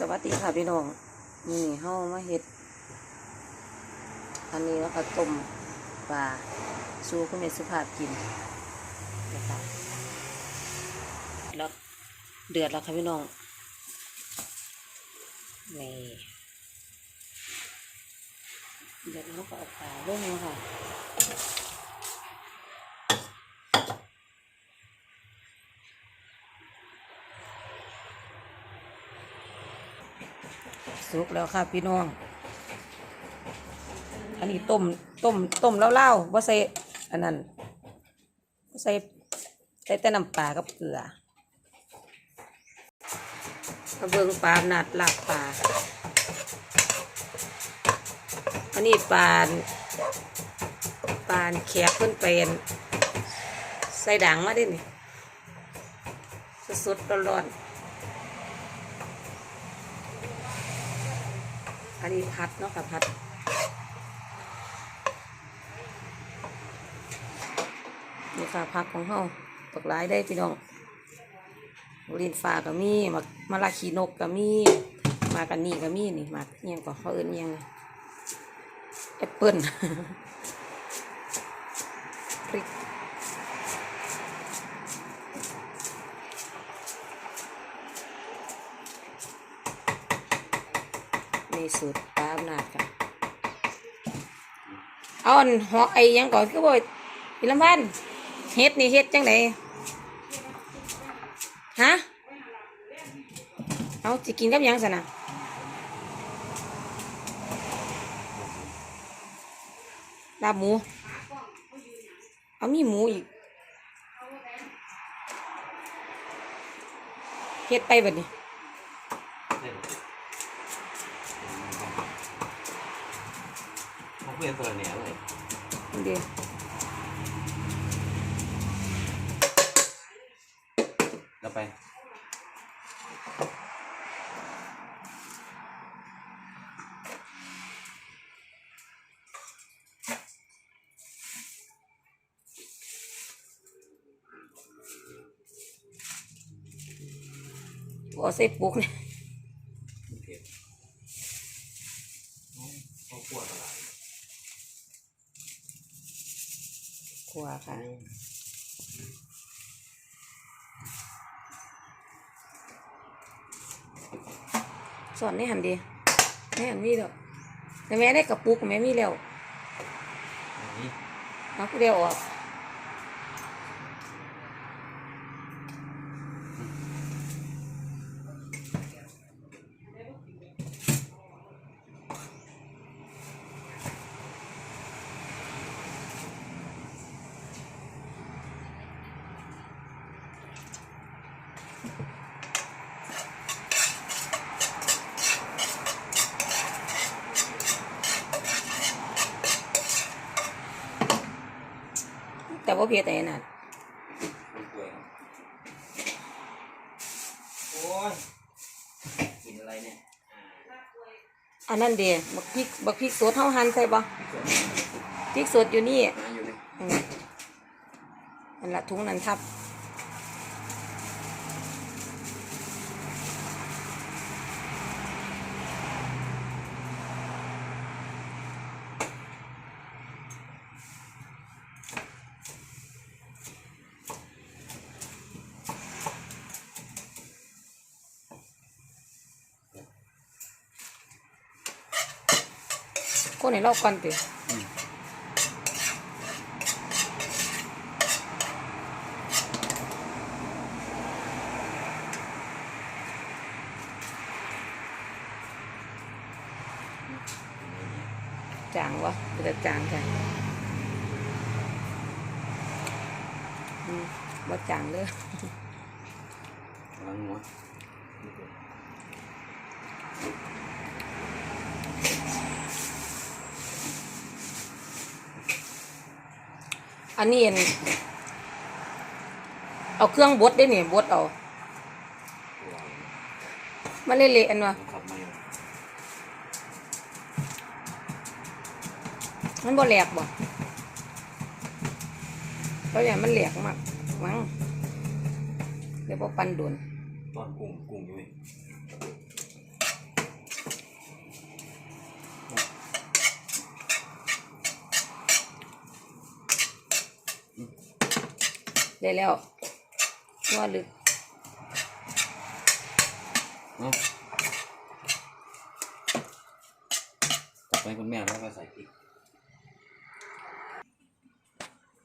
สวัสดีค่ะพี่น้องนี่เฮามาเฮ็ด อันนี้แล้วก็ต้มปลาสู่คุณแม่สุภาพกินนะคะแล้วเดือดแล้วค่ะพี่น้องนี่เดือดแล้วก็เอาปลาลงแล้วค่ะ สุกแล้วค่ะพี่น้อง อันนี้ต้มต้มต้มเล่าวๆว่าใส่อันนั้นบ่ใส่ใส่แต่น้ำปลากับเกลือมาเบิ่งปลาหนัดลาบปลา อันนี้ปลาปลาแขกเพิ่นเป็นใส่ด่างมาได้นี่สดๆร้อนๆ อันนี้พัดเนาะค่ะพัดนี่ค่ะพักของเฮาตกหลายได้พี่น้องลินฟ้าก็มีมามาลาขีนกก็มีมากันนี่ก็มีนี่มาเอียงก็เขาเอิ้นเอียงแอปเปิ้ลพริก นี่สูตาอำนาจค่ะเอาอันหอไอยังก่อนคือบ่พี่ลำพันเฮ็ดนี่เฮ็ดจังไดฮะเอาสิกินกับยังซะนะลาบหมู เอามีหมูอีกเฮ็ดไปแบัดนี้ เขาเพื่อนตัวเนี่ยเลยเดี๋ยวแล้วไปเอาใส่ปุกเนี่ย เผ็ดเขาขวดอะไร ขัว ค่ะสอนได้หันดีได้หันมีแล้วแต่แม่ได้กระปุกแม่มีแล้วอันนี้เอาผู้เดียวออก แต่ว่าเพียแต่นั่นคนป่วยครับโอ้ยกินอะไรเนี่ยอันนั้นเดีบักพริกบักพริกสดเท่าหันใส่บ่พริกสดอยู่นี่ มาอยู่เลยอืมอันละถุงนั้นทับ คนให้เราก่อนติจางวะเป็นแต่จางจ้ะอืมบ่จางเลยกำลังหัว อันนี้เอันเอาเครื่องบดได้เนี่ยบดเอามันเละๆอันวะมันบ่แหลกบ่เพราะอย่างมันแหลกมากมั้งเดี๋ยวพอปันโดนตอนกุ้งกุ้งอยู่เว้ย ได้แล้วนวดลึกเอาต่อไปคุณแม่เราก็ใส่พริก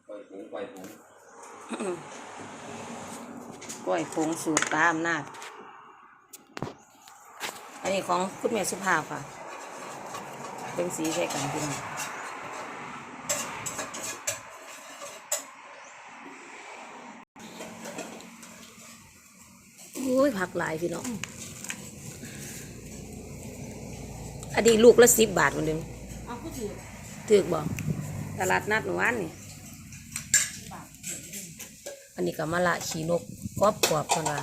ปล่อยผงปล่อยผงกล้วยผงสูตรตามนาจอันนี้ของคุณแม่สุภาพค่ะ เป็นสีใช่กันพี่น้อง อุ้ยผักหลายพี่น้องอันนี้ลูกละสิบบาทเหมือนเดิมเอาผู้ถือถือกบอกตลาดนัดหนูวันนี่อันนี้ก็มะละขีนกกรอบกรอบๆคนว่า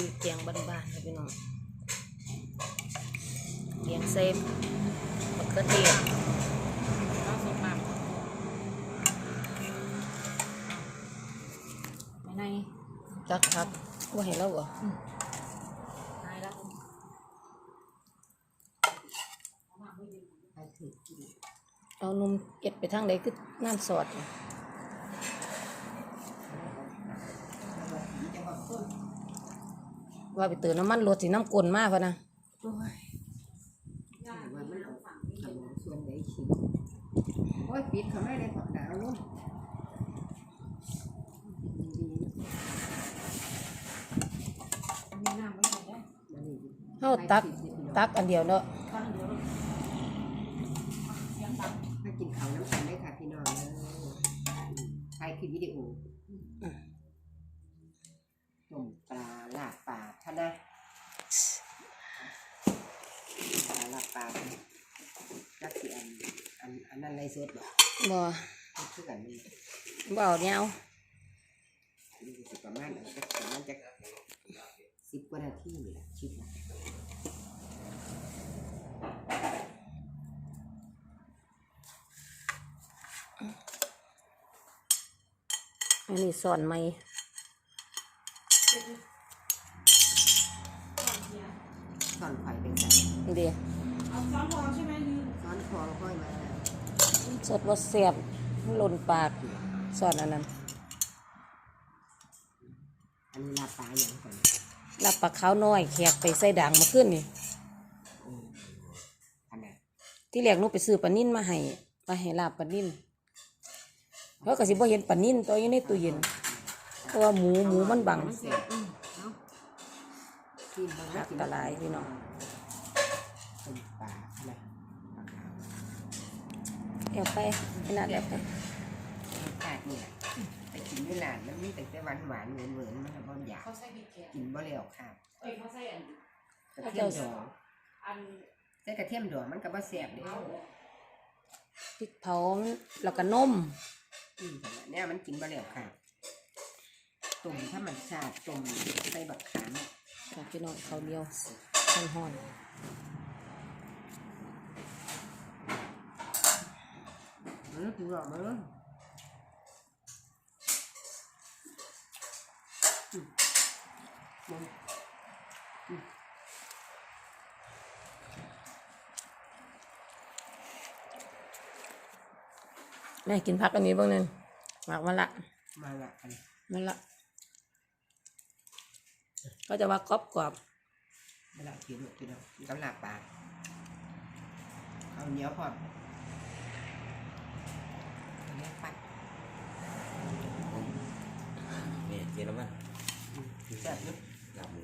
คือเตียงบ้านๆครับพี่น้องเตียงเซฟมะเขือเทศเอาสดมากไม่ในจักครับว่าเห็นแล้วเหรอตายแล้วเอานมเก็ดไปทางใดคือน้ำสอดน่ะ ว่าไปเตือนน้ำมันรถสีน้ำกลนมากพะนะว่ามันเอาเอาส่วนไหนชิมโอ้ยปิดเขาไม่ได้ถอดดาวลูกดีมีน้ำไว้ไหนแล้วๆมันนี่เขาตักตักอันเดียวเนาะมากินข้าวน้ำกันได้ค่ะพี่น้องเลยถ่ายคลิปวิดีโอต้มปลาลาบปลาท่านะปลาลาบปลาจักสิอันอันอันนั้นไรสดบ่ บ่ คือกันมัน บ่เอาเนี่ยเอามันสิประมาณจักประมาณจักสิบกว่านาทีนี่แหละคิดว่าอันนี้สอนไหมตอนข่อยเป็นไงเดียวเอาซ้อมพอใช่ไหมยืนซ้อนคอค่อยมาสดว่าเสียบหล่นปาก สอนอันนั้นอันนี้ลาปลาอย่างก่อนรับปลาขาวน้อยแขกไปใส่ด่างมาขึ้นนี่ขนาดที่แรกหนูไปซื้อปลานิ่นมาให้มาให้ลาบปลานิ่นเพราะก็สิบ่เห็นปลานิ่นตัวอยู่ในตู้เย็นเพราะว่าหมูหมูมันบังเสียอืมเอากินมันหักตะลายพี่น้องเป็นปลาขนาดปลาขาวเดี๋ยวไปขนาดเดี๋ยวไปขาด นี่แหละไปกินเวลานมันมีแต่แต่หวานหวานเหมือนเหมือนมันบ่อยากเขาใส่พริกแกงกินบ่แล้วขาดเอ้ยเขาใส่อันกระเทียมดองอันแต่กระเทียมดองมันก็บ่แซ่บเด้พริกเผาแล้วก็นมอืมขนาดเนี้ยมันกินบ่แล้วขาดต้มธรรมชาติต้มใส่บักขามค่ะพี่น้องข้าวเหนียวห่อนเออคือว่ามันอืมมัน ๆ แม่กินผักอันนี้เบ้างหนึงหมักมะละมาละอันมะละก็จะว่ากรอบกรอบมาละกินหมดกินแล้วกำลังปลาเอาเหนียวพร้อมเอาเนี้ยปัดนี่เยอรมันอืมแซ่บเนอะลาบหมู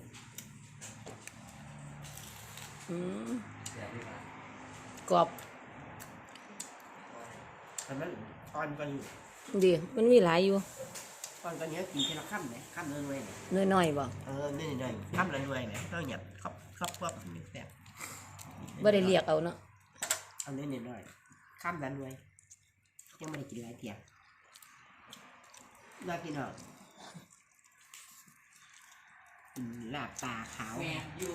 อืมแซ่บนี่ครับกรอบ แต่มันอ่อนกว่านี้ดีมันมีหลายอยู่อ่อนกว่านี้กินทีละคำไหมคำละหน่วยไหมน้อยๆบ่เออนี่หน่อยคำละหน่วยไหมเราหยับครอบครอบครอบนี่แซ่บบ่ได้เรียกเอาเนาะเอาเนื้อหน่อยคำละหน่วยยังไม่ได้กินหลายเทียน่ากินหรอกอืมลาบปลาขาวแม่อยู่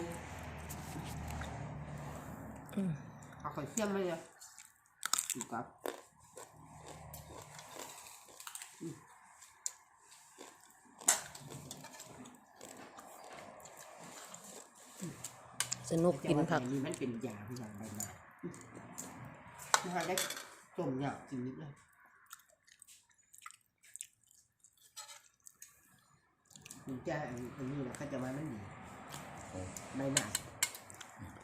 อืมเอาข่อยเสียมมาเลยดูครับ สนุกกินผักแต่ว่าอันี่มันเป็นยาที่ยาใบหน้านะคะได้ต้มยากินนิดเลยถึงจะอันอันนี้แหละเขาจะว่ามันดีโอ้ใบหน้า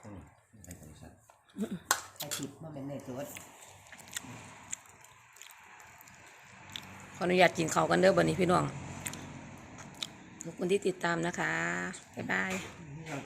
ต้นใส่ธรรมชาติไอทิพย์มันเป็นในตัวขออนุญาตกินข้าวกันเด้อบัดนี้พี่น้องขอบคุณที่ติดตามนะคะ บ๊ายบายนี่เรา